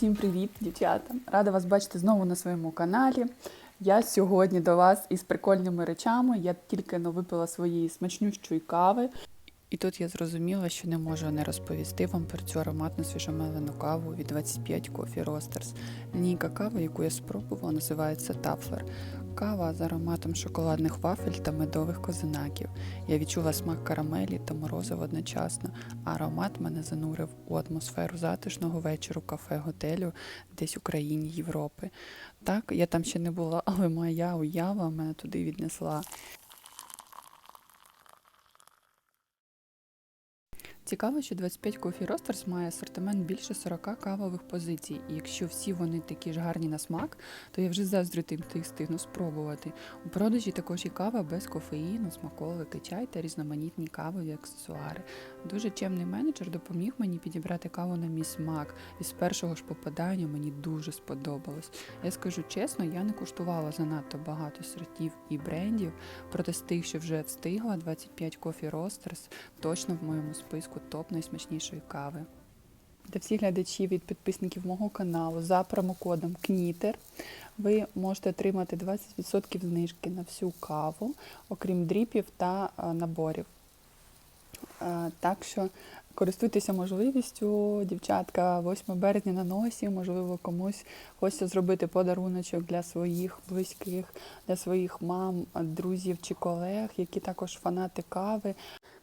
Всім привіт, дівчата! Рада вас бачити знову на своєму каналі. Я сьогодні до вас із прикольними речами. Я тільки но випила своєї смачнющої кави. І тут я зрозуміла, що не можу не розповісти вам про цю ароматну свіжомелену каву від 25 Coffee Roasters. Лінійка кави, яку я спробувала, називається Тафлер. Кава з ароматом шоколадних вафель та медових козинаків. Я відчула смак карамелі та морозива одночасно. а Аромат мене занурив у атмосферу затишного вечору кафе-готелю десь у країні Європи. Так, я там ще не була, але моя уява мене туди віднесла. Цікаво, що 25 Coffee Roasters має асортимент більше 40 кавових позицій, і якщо всі вони такі ж гарні на смак, то я вже заздрю тим, тих їх стигну спробувати. У продажі також і кава без кофеїну, смаколики, чай та різноманітні кавові аксесуари. Дуже чемний менеджер допоміг мені підібрати каву на мій смак, і з першого ж попадання мені дуже сподобалось. Я скажу чесно, я не куштувала занадто багато сортів і брендів, проте з тих, що вже встигла, 25 Coffee Roasters точно в моєму списку топ найсмачнішої кави. Для всіх глядачів і підписників мого каналу за промокодом КНІТЕР ви можете отримати 20% знижки на всю каву, окрім дріпів та е, наборів. Так що користуйтеся можливістю, дівчатка, 8 березня на носі, можливо, комусь хочеться зробити подаруночок для своїх близьких, для своїх мам, друзів чи колег, які також фанати кави.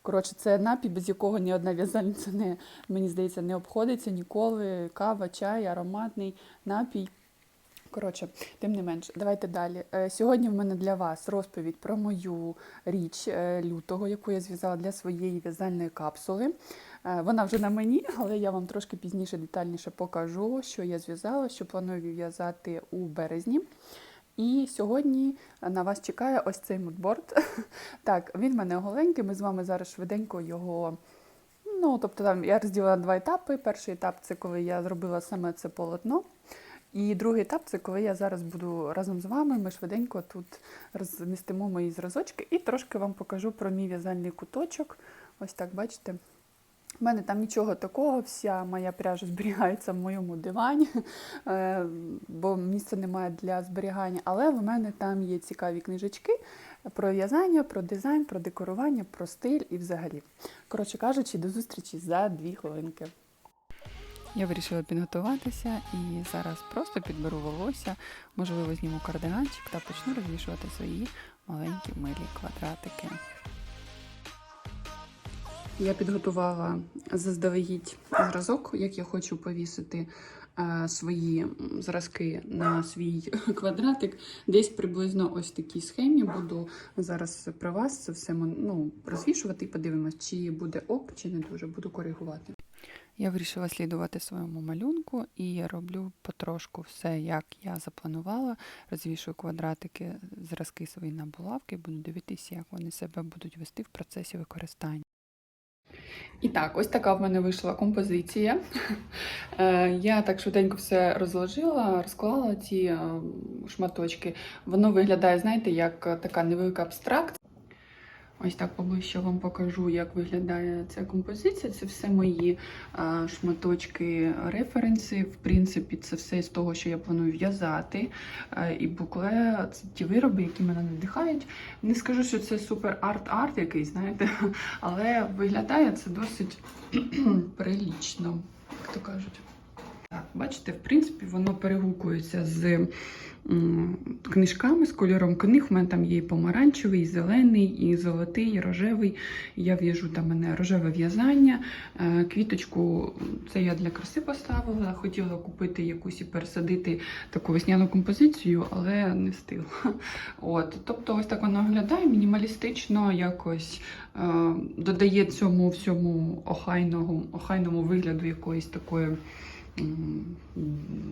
Коротше, це напій, без якого ні одна в'язальниця не, мені здається, не обходиться ніколи. Кава, чай, ароматний напій. Коротше, тим не менш, давайте далі. Е, Сьогодні в мене для вас розповідь про мою річ е, лютого, яку я зв'язала для своєї в'язальної капсули. Е, Вона вже на мені, але я вам трошки пізніше детальніше покажу, що я зв'язала, що планую в'язати у березні. І сьогодні на вас чекає ось цей мудборд. Так, він в мене голенький. Ми з вами зараз швиденько його. Ну, тобто там я розділила два етапи. Перший етап це коли я зробила саме це полотно. І другий етап це коли я зараз буду разом з вами. Ми швиденько тут розмістимо мої зразочки і трошки вам покажу про мій в'язальний куточок. Ось так, бачите. У мене там нічого такого, вся моя пряжа зберігається в моєму дивані, е, бо місця немає для зберігання. Але в мене там є цікаві книжечки про в'язання, про дизайн, про декорування, про стиль і взагалі. Коротше кажучи, до зустрічі за дві хвилинки. Я вирішила підготуватися і зараз просто підберу волосся, можливо, зніму кардиганчик та почну розвішувати свої маленькі милі квадратики. Я підготувала заздалегідь зразок, як я хочу повісити е, свої зразки на свій квадратик. Десь приблизно ось такій схемі буду зараз при вас це все ну, розвішувати і подивимось, чи буде ок, чи не дуже, буду коригувати. Я вирішила слідувати своєму малюнку і роблю потрошку все, як я запланувала. Розвішую квадратики, зразки свої на булавки, буду дивитися, як вони себе будуть вести в процесі використання. І так, ось така в мене вийшла композиція. Е, Я так швиденько все розложила, розклала ці е, шматочки. Воно виглядає, знаєте, як е, така невелика абстракція. Ось так поближче вам покажу, як виглядає ця композиція. Це все мої е, шматочки, референси. В принципі, це все з того, що я планую в'язати. І букле це ті вироби, які мене надихають. Не скажу, що це супер арт-арт якийсь, знаєте, але виглядає це досить прилічно, як то кажуть. Так, бачите, в принципі, воно перегукується з книжками, з кольором книг. У мене там є і помаранчевий, і зелений, і золотий, і рожевий. Я в'яжу там мене рожеве в'язання. Е, Квіточку це я для краси поставила. Хотіла купити якусь і пересадити таку весняну композицію, але не встигла. От, тобто, ось так воно виглядає мінімалістично, якось е, додає цьому всьому охайного, охайному вигляду якоїсь такої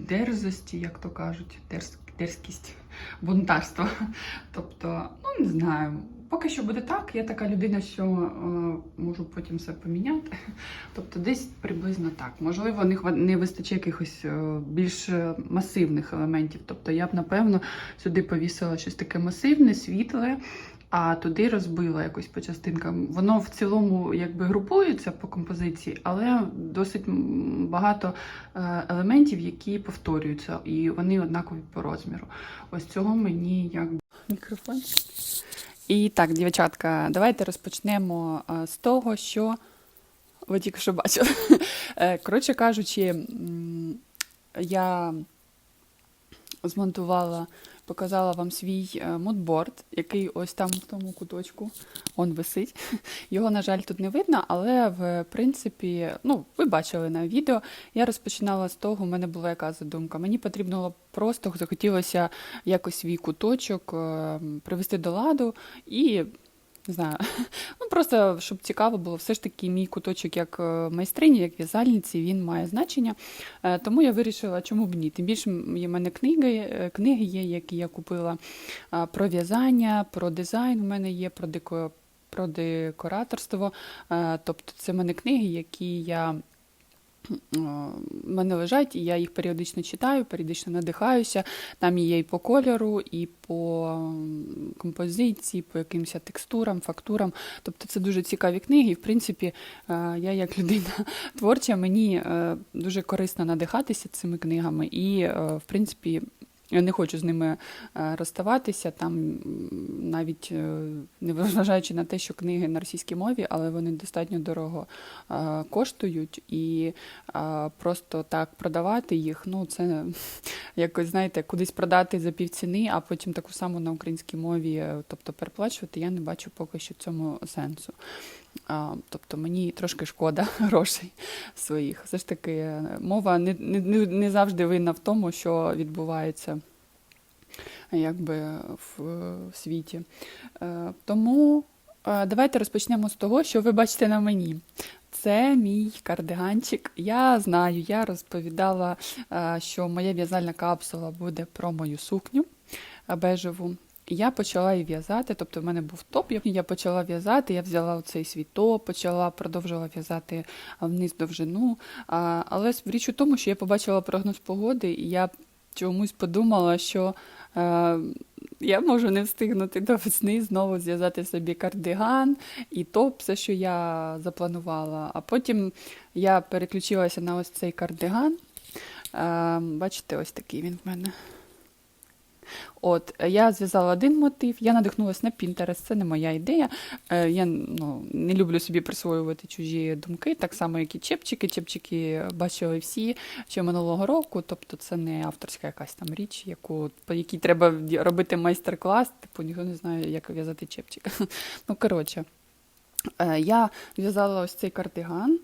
дерзості, як то кажуть, дерз, дерзкість, бунтарство. Тобто, ну не знаю. Поки що буде так, я така людина, що е, можу потім все поміняти. Тобто десь приблизно так. Можливо, хва- не вистачає якихось е, більш масивних елементів. Тобто я б, напевно, сюди повісила щось таке масивне, світле, а туди розбила якось по частинкам. Воно в цілому якби групується по композиції, але досить багато е, елементів, які повторюються, і вони однакові по розміру. Ось цього мені якби мікрофон. І так, дівчатка, давайте розпочнемо е, з того, що ви тільки що бачили. Е, Коротше кажучи, я змонтувала, показала вам свій е, мудборд, який ось там в тому куточку он висить. Його, на жаль, тут не видно, але в принципі, ну, ви бачили на відео. Я розпочинала з того, у мене була яка задумка. Мені потрібно було просто захотілося якось свій куточок е, привести до ладу і. Не знаю, ну просто щоб цікаво було, все ж таки мій куточок як е, майстрині, як в'язальниці, він має значення. Е, Тому я вирішила, чому б ні. Тим більше є в мене книги, е, книги є, які я купила про в'язання, про дизайн. У мене є про деко, про декораторство. Тобто це в мене книги, які я. Е, мене лежать, і я їх періодично читаю, періодично надихаюся. Там є і по кольору, і по композиції, по якимось текстурам, фактурам. Тобто це дуже цікаві книги. І, в принципі, е, я як людина творча, мені е, дуже корисно надихатися цими книгами. І, в принципі, я не хочу з ними е, розставатися, там навіть е, не зважаючи на те, що книги на російській мові, але вони достатньо дорого е, коштують, і просто так продавати їх, ну це якось, знаєте, кудись продати за півціни, а потім таку саму на українській мові, тобто переплачувати, я не бачу поки що цьому сенсу. Тобто мені трошки шкода грошей своїх. Все ж таки, е, мова не, не, не- завжди винна в тому, що відбувається якби, в, в світі. Е, тому е, давайте розпочнемо з того, що ви бачите на мені. Це мій кардиганчик. Я знаю, я розповідала, е, що моя в'язальна капсула буде про мою сукню е, бежеву. І Я почала її в'язати, тобто в мене був топ, я- почала в'язати, я взяла цей свій топ, почала продовжила в'язати вниз довжину. Але річ у тому, що я побачила прогноз погоди, і я чомусь подумала, що е, я можу не встигнути до весни знову зв'язати собі кардиган і топ, все, що я запланувала. А потім я переключилася на ось цей кардиган. Е, Бачите, ось такий він в мене. От, е, я зв'язала один мотив, я надихнулася на Pinterest, це не моя ідея. Е, Я ну, не люблю собі присвоювати чужі думки, так само, як і чепчики. Чепчики бачили всі ще минулого року, тобто це не авторська якась там річ, яку, по якій треба робити майстер-клас, типу ніхто не знає, як в'язати чепчик. Ну, коротше, е, я в'язала ось цей кардиган.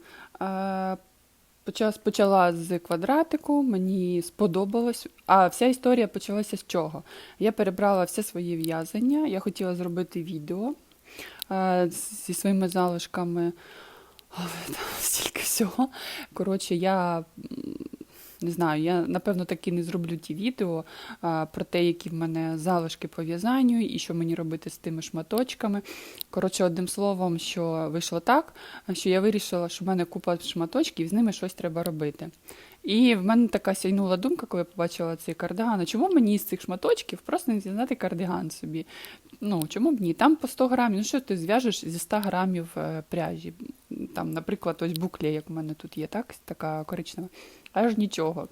Почала, з квадратику, мені сподобалось. А вся історія почалася з чого? Я перебрала все своє в'язання, я хотіла зробити відео е, зі своїми залишками. Стільки всього. Коротше, я не знаю, я напевно таки не зроблю ті відео а, про те, які в мене залишки по в'язанню і що мені робити з тими шматочками. Коротше, одним словом, що вийшло так, що я вирішила, що в мене купа шматочків, з ними щось треба робити. І в мене така сяйнула думка, коли я побачила цей кардиган. А чому мені з цих шматочків просто не зв'язати кардиган собі? Ну, чому б ні? Там по 100 грамів. Ну що ти зв'яжеш зі 100 грамів е, пряжі? Там, наприклад, ось буклі, як у мене тут є, так? Така коричнева. Аж нічого.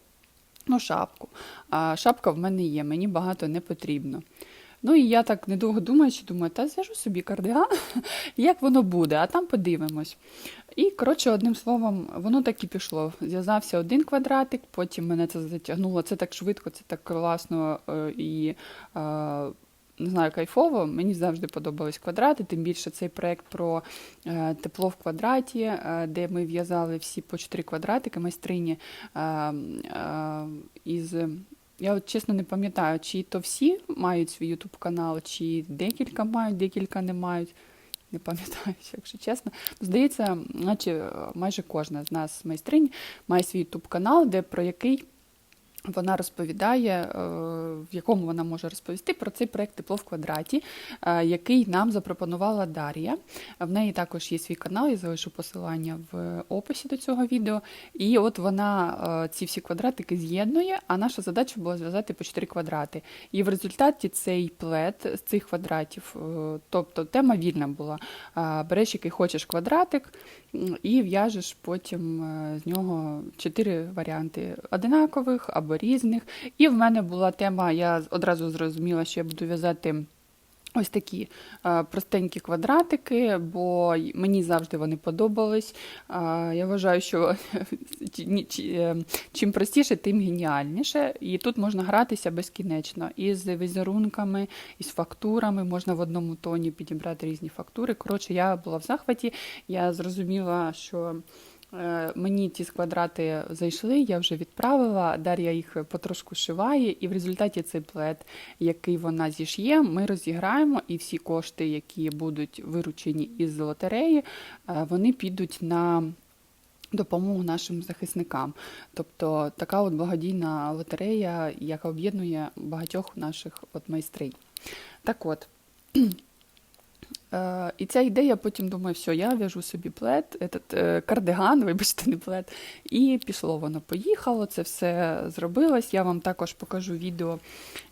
Ну, шапку. А шапка в мене є, мені багато не потрібно. Ну і я так недовго думаючи, думаю, та зв'яжу собі кардиган, як воно буде, а там подивимось. І, коротше, одним словом, воно так і пішло. Зв'язався один квадратик, потім мене це затягнуло. Це так швидко, це так класно е, і е, не знаю, кайфово. Мені завжди подобались квадрати, тим більше цей проект про е, тепло в квадраті, де ми в'язали всі по чотири квадратики майстрині е, е, із. Я от чесно не пам'ятаю, чи то всі мають свій ютуб канал, чи декілька мають, декілька не мають. Не пам'ятаю, якщо чесно. Здається, наче е, майже кожна з нас майстринь має свій ютуб канал, де про який Вона розповідає, е, в якому вона може розповісти про цей проект Тепло в квадраті, е, який нам запропонувала Дар'я. В неї також є свій канал, я залишу посилання в описі до цього відео. І от вона е, ці всі квадратики з'єднує, а наша задача була зв'язати по 4 квадрати. І в результаті цей плет з цих квадратів, тобто тема вільна була. Береш який хочеш квадратик і в'яжеш потім е, з нього чотири варіанти одинакових або різних. І в мене була тема, я одразу зрозуміла, що я буду в'язати. Ось такі е, простенькі квадратики, бо мені завжди вони подобались. Е, я вважаю, що е, чим простіше, тим геніальніше. І тут можна гратися безкінечно. І з візерунками, і з фактурами. Можна в одному тоні підібрати різні фактури. Коротше, я була в захваті. Я зрозуміла, що Мені ті квадрати зайшли, я вже відправила. Дар'я їх потрошку шиває, і в результаті цей плет, який вона зіш'є, ми розіграємо, і всі кошти, які будуть виручені із лотереї, е, вони підуть на допомогу нашим захисникам. Тобто така от благодійна лотерея, яка об'єднує багатьох наших от майстринь. Так от. Е, І ця ідея, потім думаю, все, я в'яжу собі плед, этот, е, кардиган, вибачте, не плед. І пішло воно, поїхало, це все зробилось. Я вам також покажу відео.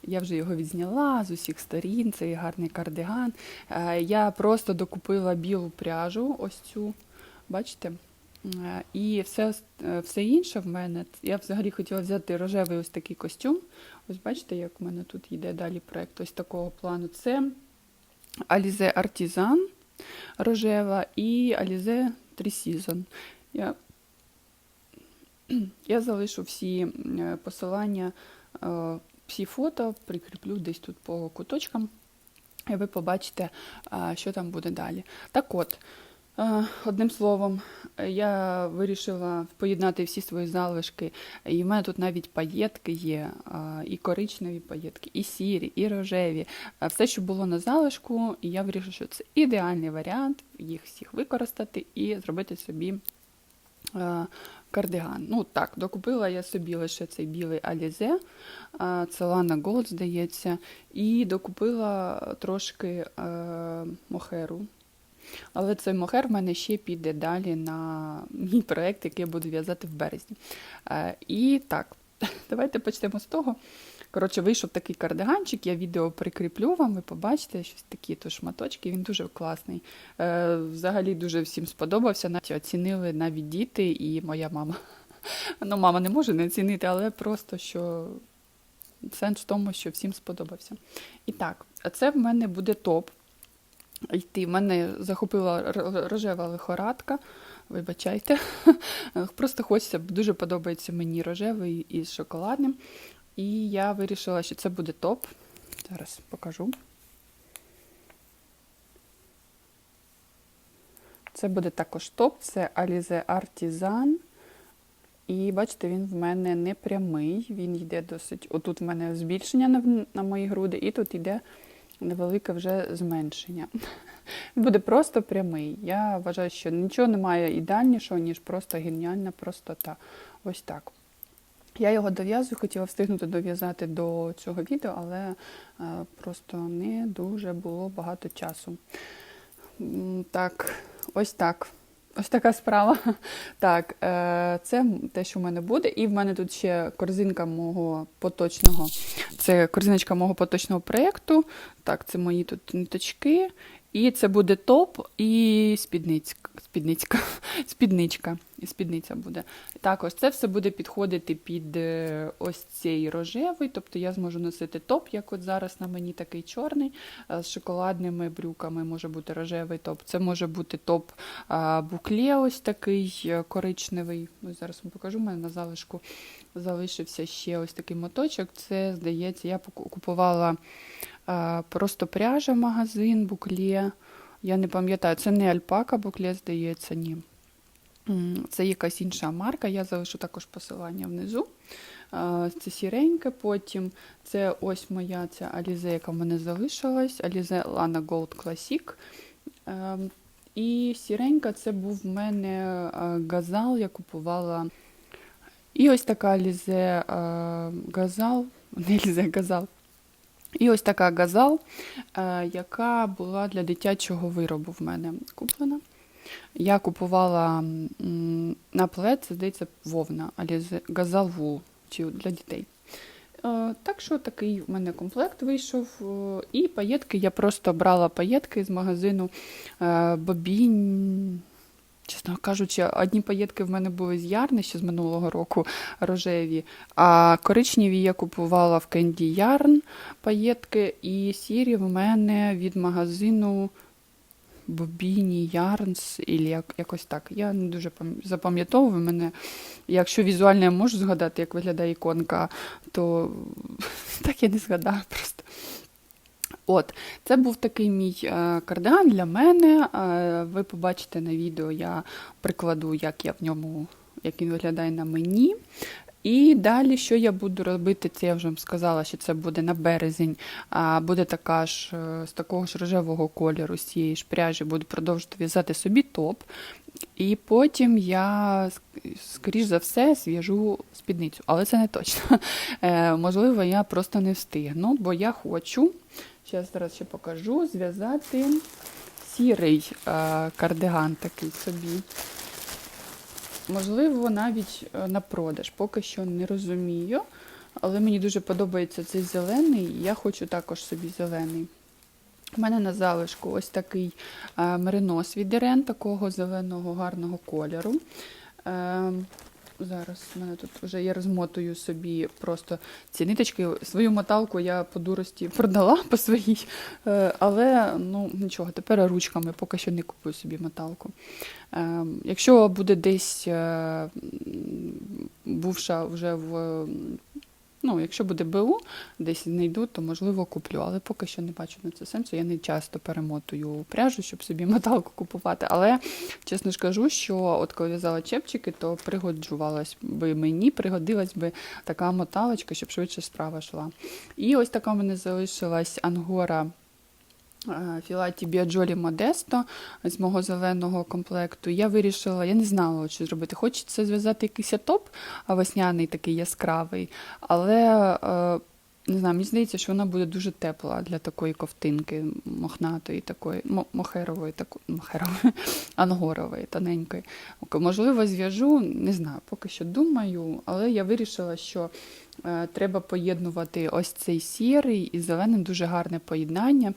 Я вже його відзняла з усіх сторін, цей гарний кардиган. Е, Я просто докупила білу пряжу, ось цю, бачите? Е, І все, е, все інше в мене. Я взагалі хотіла взяти рожевий ось такий костюм. Ось бачите, як в мене тут йде далі проєкт ось такого плану. Це Alize Artisan рожева і Alize Season. Я, я залишу всі е, посилання, е, всі фото прикріплю десь тут по куточкам, і ви побачите, що там буде далі. Так от, одним словом, е, я вирішила поєднати всі свої залишки. І в мене тут навіть паєтки є, е, і коричневі паєтки, і сірі, і рожеві. Е, Все, що було на залишку, і я вирішила, що це ідеальний варіант їх всіх використати і зробити собі е, кардиган. Ну так, докупила я собі лише цей білий Alize, е, це Lana Gold, здається, і докупила трошки е, мохеру. Але цей мохер в мене ще піде далі на мій проєкт, який я буду в'язати в березні. Е, і так, давайте почнемо з того. Коротше, вийшов такий кардиганчик, я відео прикріплю вам, ви побачите щось такі то шматочки, він дуже класний. Е, взагалі дуже всім сподобався. Навіть оцінили навіть діти і моя мама. Ну, мама не може не оцінити, але просто що сенс в тому, що всім сподобався. І так, це в мене буде топ. Йти. В мене захопила рожева лихорадка. Вибачайте. Просто хочеться, дуже подобається мені рожевий із шоколадним. І я вирішила, що це буде топ. Зараз покажу. Це буде також топ, це Alize Artisan. І бачите, він в мене не прямий, він йде досить. Отут в мене збільшення на, на мої груди, і тут йде невелике вже зменшення. Буде просто прямий. Я вважаю, що нічого немає ідеальнішого, ніж просто геніальна простота. Ось так. Я його дов'язую, хотіла встигнути дов'язати до цього відео, але е, просто не дуже було багато часу. Так, ось так. Ось така справа. Так, е, це те, що в мене буде. І в мене тут ще корзинка мого поточного. Це корзиночка мого поточного проєкту. Так, це мої тут ниточки. І це буде топ і спідницька. Спідницька. Спідничка. Спідниця буде. Також це все буде підходити під е, ось цей рожевий. Тобто я зможу носити топ, як от зараз на мені такий чорний, е, з шоколадними брюками може бути рожевий топ. Це може бути топ букле, ось такий е, коричневий. Ось зараз вам покажу, у мене на залишку залишився ще ось такий моточок. Це, здається, я купувала просто пряжа магазин, букле. Я не пам'ятаю, це не альпака букле, здається, ні. Це якась інша марка, я залишу також посилання внизу. Це сіреньке, потім це ось моя ця Alize, яка в мене залишилась, Alize Lana Gold Classic. Ем, І сіренька це був в мене газал, я купувала І ось така лізе е, газал, не лізе газал. І ось така газал, е, яка була для дитячого виробу в мене куплена. Я купувала на плед, здається, вовна, але газал вул чи для дітей. Е, Так що такий в мене комплект вийшов. Е, І паєтки я просто брала паєтки з магазину е, Бобінь. Чесно кажучи, одні паєтки в мене були з Ярни ще з минулого року рожеві, а коричневі я купувала в Кенді Ярн паєтки, і сірі в мене від магазину Бобіні Ярнс, і як, якось так. Я не дуже запам'ятовую мене. Якщо візуально я можу згадати, як виглядає іконка, то так я не згадаю просто. От, це був такий мій е, кардиган для мене. Е, ви побачите на відео, я прикладу, як я в ньому, як він виглядає на мені. І далі, що я буду робити, це я вже вам сказала, що це буде на березень. А буде така ж е, з такого ж рожевого кольору, з цієї ж пряжі, буду продовжувати в'язати собі топ. І потім я, скоріш за все, зв'яжу спідницю, але це не точно. Е, можливо, я просто не встигну, бо я хочу, зараз зараз ще покажу, зв'язати сірий е, кардиган такий собі. Можливо, навіть е, на продаж. Поки що не розумію. Але мені дуже подобається цей зелений, і я хочу також собі зелений. У мене на залишку ось такий е, меринос від Ірен, такого зеленого гарного кольору. Зараз в мене тут вже я розмотую собі просто ці ниточки. Свою моталку я по дурості продала по своїй, е, але ну нічого, тепер ручками поки що не купую собі моталку. Е, якщо буде десь е, бувша вже в. Ну, якщо буде БУ, десь знайду, то можливо куплю. Але поки що не бачу на це сенсу. Я не часто перемотую пряжу, щоб собі моталку купувати. Але чесно ж кажу, що от коли в'язала чепчики, то пригоджувалась би мені, пригодилась би така моталочка, щоб швидше справа йшла. І ось така в мене залишилась ангора. Е, Філаті Біаджолі Модесто з мого зеленого комплекту. Я вирішила, я не знала, що зробити. Хочеться зв'язати якийсь топ а весняний такий яскравий, але е, не знаю, мені здається, що вона буде дуже тепла для такої ковтинки мохнатої, такої, мохерової, таку, мохерової, ангорової, тоненької. Можливо, зв'яжу, не знаю, поки що думаю, але я вирішила, що е, треба поєднувати ось цей сірий і зелений, дуже гарне поєднання.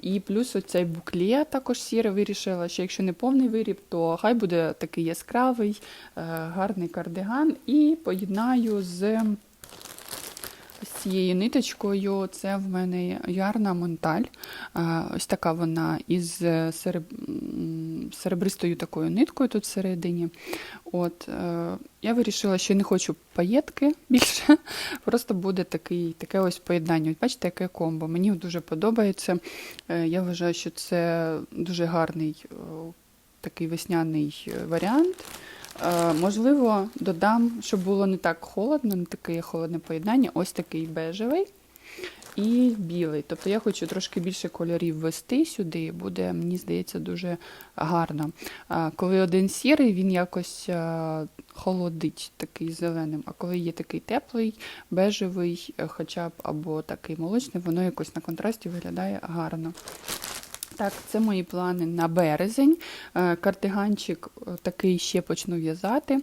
І плюс оцей буклє також сіре вирішила, що якщо не повний виріб, то хай буде такий яскравий, е, гарний кардиган. І поєднаю з ось цією ниточкою. Це в мене ярна монталь. Е, Ось така вона із сереб... серебристою такою ниткою тут всередині. От, е, я вирішила, що не хочу паєтки більше, просто буде такий, таке ось поєднання. Бачите, яке комбо. Мені дуже подобається. Е, Я вважаю, що це дуже гарний е, такий весняний е, варіант. Е, Можливо, додам, щоб було не так холодно, не таке холодне поєднання, ось такий бежевий і білий. Тобто я хочу трошки більше кольорів ввести сюди, буде, мені здається, дуже гарно. Коли один сірий, він якось е, холодить такий зеленим. А коли є такий теплий, бежевий, е, хоча б або такий молочний, воно якось на контрасті виглядає гарно. Так, це мої плани на березень. Е, Кардиганчик е, такий ще почну в'язати,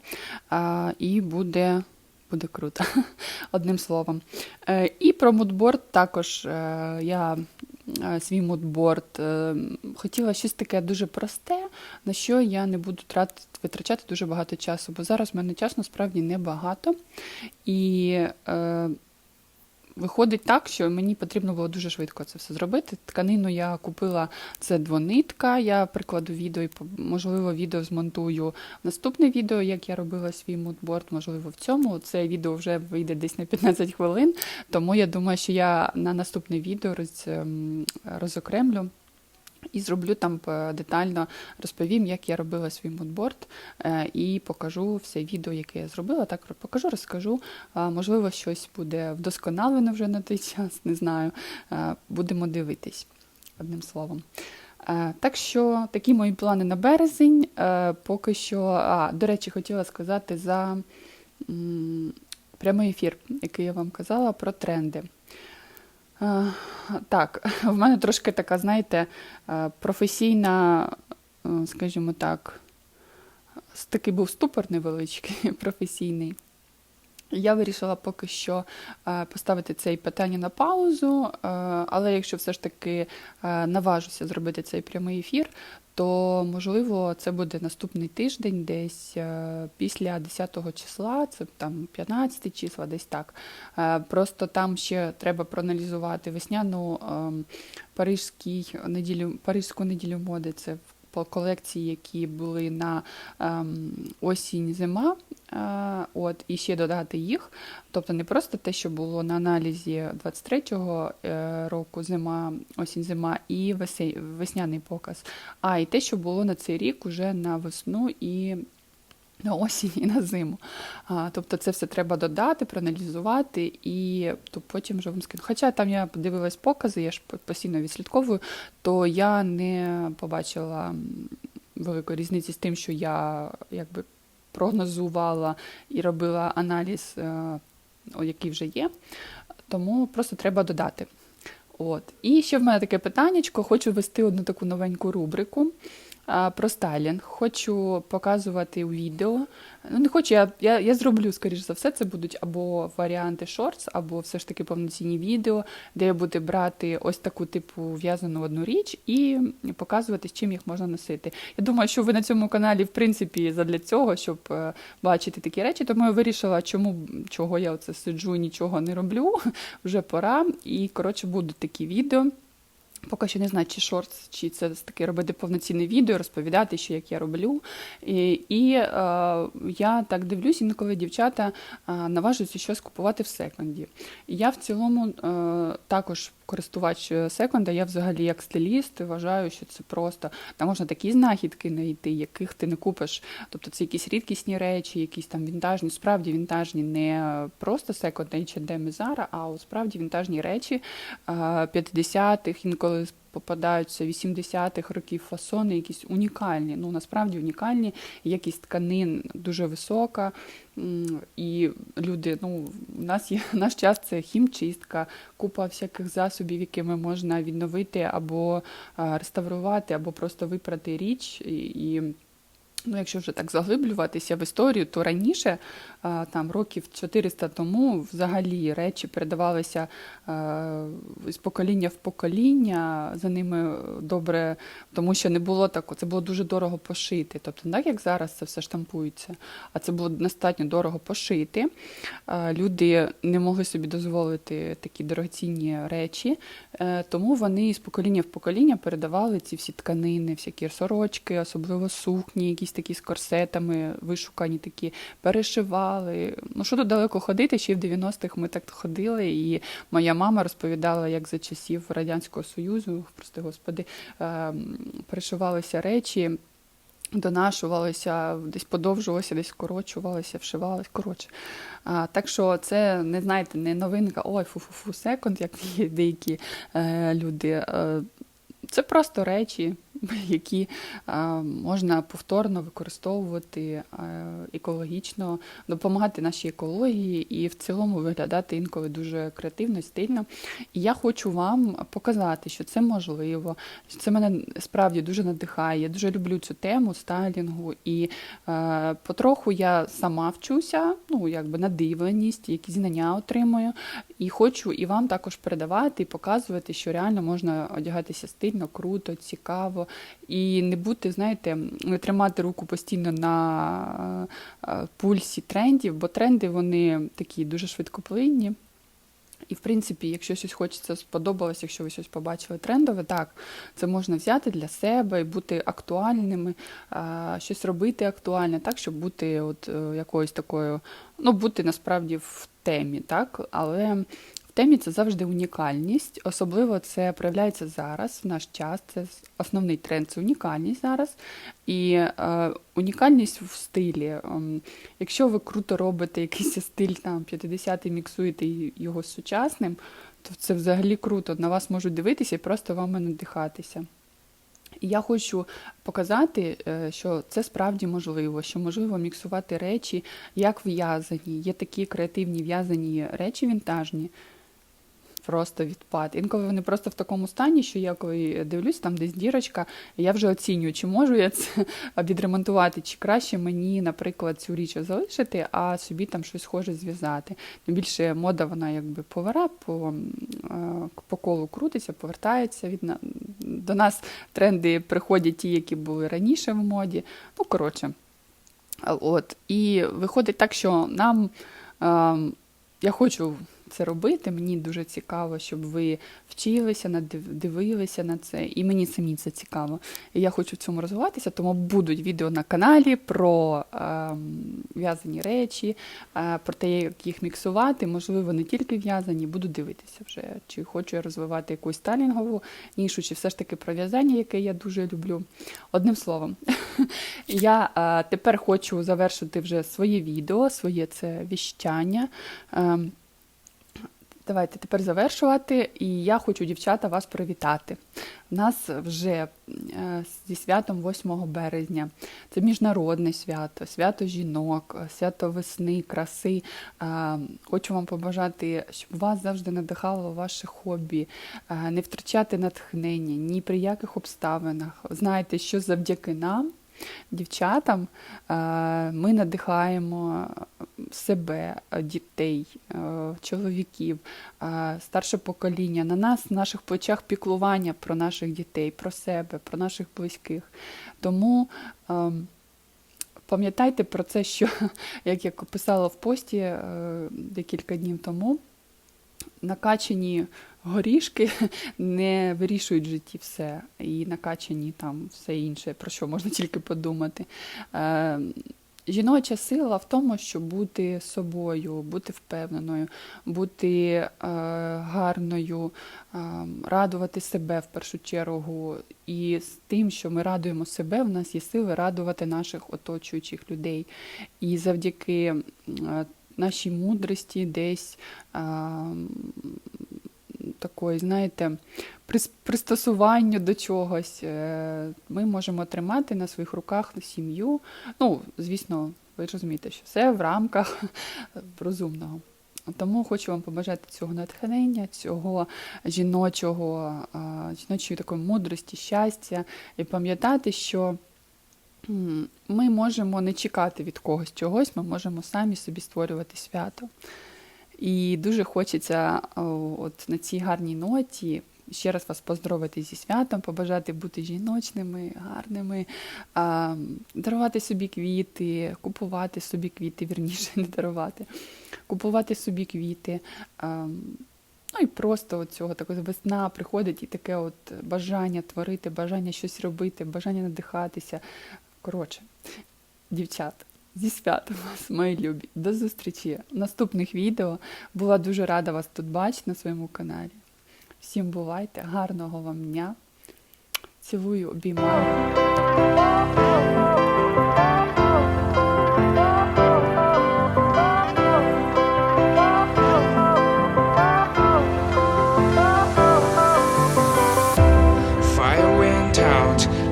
і буде, буде круто, одним словом. Е, І про мудборд також я свій мудборд хотіла щось таке дуже просте, на що я не буду витрачати дуже багато часу, бо зараз в мене часу насправді небагато. І Виходить так, що мені потрібно було дуже швидко це все зробити. Тканину я купила це двонитка. Я прикладу відео і можливо відео змонтую наступне відео, як я робила свій мудборд, можливо, в цьому. Це відео вже вийде десь на 15 хвилин. Тому я думаю, що я на наступне відео роз, ем, розокремлю. І зроблю там детально розповім, як я робила свій мудборд, е, і покажу все відео, яке я зробила. Так покажу, розкажу. Можливо, щось буде вдосконалено вже на той час, не знаю. Е, Будемо дивитись, одним словом. Е, Так що такі мої плани на березень. Поки що, а, до речі, хотіла сказати за прямий ефір, який я вам казала про тренди. Е, Так, в мене трошки така, знаєте, е, професійна, е, скажімо так, такий був ступор невеличкий, професійний. Я вирішила поки що поставити це питання на паузу, але якщо все ж таки наважуся зробити цей прямий ефір, то можливо це буде наступний тиждень, десь е, після 10 числа, це там 15 числа, десь так. Е, Просто там ще треба проаналізувати весняну ем, парижський неділю, парижську неділю моди. Це по колекції, які були на ем, осінь зима. Е, От, і ще додати їх. Тобто не просто те, що було на аналізі 23-го е, року зима, осінь зима і весняний показ, а і те, що було на цей рік уже на весну і на осінь і на зиму. А, тобто це все треба додати, проаналізувати і то потім вже вам скину. Хоча там я подивилась покази, я ж постійно відслідковую, то я не побачила великої різниці з тим, що я якби прогнозувала і робила аналіз, е, який вже є. Тому просто треба додати. От. І ще в мене таке питаннячко. Хочу ввести одну таку новеньку рубрику про стайлінг. Хочу показувати у відео. Ну, не хочу, я, я, я зроблю, скоріш за все, це будуть або варіанти шортс, або все ж таки повноцінні відео, де я буду брати ось таку типу в'язану одну річ і показувати, з чим їх можна носити. Я думаю, що ви на цьому каналі, в принципі, задля цього, щоб е, бачити такі речі, тому я вирішила, чому чого я оце сиджу, нічого не роблю. Вже пора. І коротше будуть такі відео. Поки що не знаю, чи шортс, чи це таке робити повноцінне відео, розповідати, що як я роблю. І, і е, я так дивлюсь, інколи дівчата е, наважуються щось купувати в секонді. Я в цілому е, також користувач секонда, я взагалі як стиліст вважаю, що це просто там можна такі знахідки знайти, яких ти не купиш. Тобто це якісь рідкісні речі, якісь там вінтажні, справді вінтажні, не просто секонд H&M і Zara, а от справді вінтажні речі е, 50-х, інколи попадаються 80-х років фасони, якісь унікальні. Ну насправді унікальні, якість тканин дуже висока. І люди, ну, у нас є наш час це хімчистка, купа всяких засобів, якими можна відновити або реставрувати, або просто випрати річ. І, ну, якщо вже так заглиблюватися в історію, то раніше, там років 400 тому, взагалі речі передавалися з покоління в покоління, за ними добре, тому що не було такого, це було дуже дорого пошити. Тобто, так як зараз це все штампується, а це було достатньо дорого пошити. Люди не могли собі дозволити такі дорогоцінні речі, е, тому вони з покоління в покоління передавали ці всі тканини, всякі сорочки, особливо сукні, якісь такі з корсетами, вишукані такі, перешивали. Ну що тут далеко ходити? Ще в 90-х ми так ходили, і моя мама розповідала, як за часів Радянського Союзу, прости господи, е, перешивалися речі. Донашувалися, десь подовжувалися, десь скорочувалися, вшивалися. Коротше. А, так що це не знаєте, не новинка, ой, фу-фу-фу, секунд, як деякі е, люди. Е, це просто речі, які е, можна повторно використовувати е, екологічно, допомагати нашій екології і в цілому виглядати інколи дуже креативно стильно. І я хочу вам показати, що це можливо, що це мене справді дуже надихає. Я дуже люблю цю тему стайлінгу, і е, потроху я сама вчуся, ну якби надивленість, якісь знання отримую. І хочу і вам також передавати і показувати, що реально можна одягатися стильно, круто, цікаво, і не бути, знаєте, не тримати руку постійно на е, пульсі трендів, бо тренди вони такі дуже швидкоплинні. І, в принципі, якщо щось хочеться сподобалось, якщо ви щось побачили трендове, так, це можна взяти для себе і бути актуальними, щось робити актуальне, так, щоб бути от е, якоюсь такою, ну, бути насправді в темі, так, але в темі це завжди унікальність, особливо це проявляється зараз, в наш час. Це основний тренд це унікальність зараз. І е, унікальність в стилі. Ем, якщо ви круто робите якийсь стиль там 50-й, міксуєте його з сучасним, то це взагалі круто. На вас можуть дивитися і просто вами надихатися. І я хочу показати, е, що це справді можливо, що можливо міксувати речі як в'язані. Є такі креативні в'язані речі вінтажні. Просто відпад. Інколи вони просто в такому стані, що я коли дивлюсь, там десь дірочка, я вже оцінюю, чи можу я це відремонтувати, чи краще мені, наприклад, цю річ залишити, а собі там щось схоже зв'язати. Тим більше мода, вона якби повара, по, е, по колу крутиться, повертається від до нас тренди приходять ті, які були раніше в моді. Ну, коротше. От. І виходить так, що нам ем, я хочу це робити. Мені дуже цікаво, щоб ви вчилися, дивилися на це, і мені самі це цікаво. Я хочу в цьому розвиватися, тому будуть відео на каналі про ем, в'язані речі, е, про те, як їх міксувати. Можливо, не тільки в'язані, буду дивитися вже, чи хочу я розвивати якусь стайлінгову нішу, чи все ж таки про в'язання, яке я дуже люблю. Одним словом, я е, тепер хочу завершити вже своє відео, своє це віщання. Ем, Давайте тепер завершувати, і я хочу, дівчата, вас привітати. У нас вже е, зі святом 8 березня. Це міжнародне свято, свято жінок, свято весни, краси. Е, Хочу вам побажати, щоб вас завжди надихало ваше хобі, е, не втрачати натхнення ні при яких обставинах. Знаєте, що завдяки нам дівчатам е, ми надихаємо себе, е, дітей, е, чоловіків, старше покоління. На нас, на наших плечах піклування про наших дітей, про себе, про наших близьких. Тому пам'ятайте про це, що, як я писала в пості декілька днів тому, накачані горішки не вирішують в житті все. І накачані там все інше, про що можна тільки подумати. Е, Жіноча сила в тому, щоб бути собою, бути впевненою, бути е, гарною, е, радувати себе в першу чергу. І з тим, що ми радуємо себе, в нас є сили радувати наших оточуючих людей. І завдяки е, нашій мудрості десь е, такої, знаєте, прис- пристосуванню до чогось. е, Ми можемо тримати на своїх руках сім'ю. Ну, звісно, ви розумієте, що все в рамках розумного. Тому хочу вам побажати цього натхнення, цього жіночого, жіночої такої мудрості, щастя, і пам'ятати, що ми можемо не чекати від когось чогось, ми можемо самі собі створювати свято. І дуже хочеться от на цій гарній ноті ще раз вас поздоровити зі святом, побажати бути жіночними, гарними, дарувати собі квіти, купувати собі квіти, вірніше, не дарувати, купувати собі квіти. Ну і просто от цього такого весна приходить і таке от бажання творити, бажання щось робити, бажання надихатися. Коротше, дівчат, зі святом вас, мої любі. До зустрічі в наступних відео. Була дуже рада вас тут бачити на своєму каналі. Всім бувайте, гарного вам дня. Цілую, обіймаю.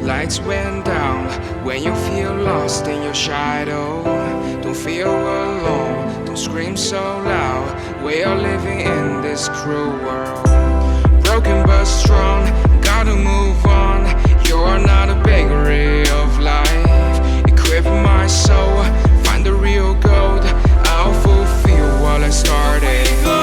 Lights went. When you feel lost in your shadow, don't feel alone, don't scream so loud. We are living in this cruel world. Broken but strong, gotta move on. You're not a bakery of life. Equip my soul, find the real gold. I'll fulfill what I started.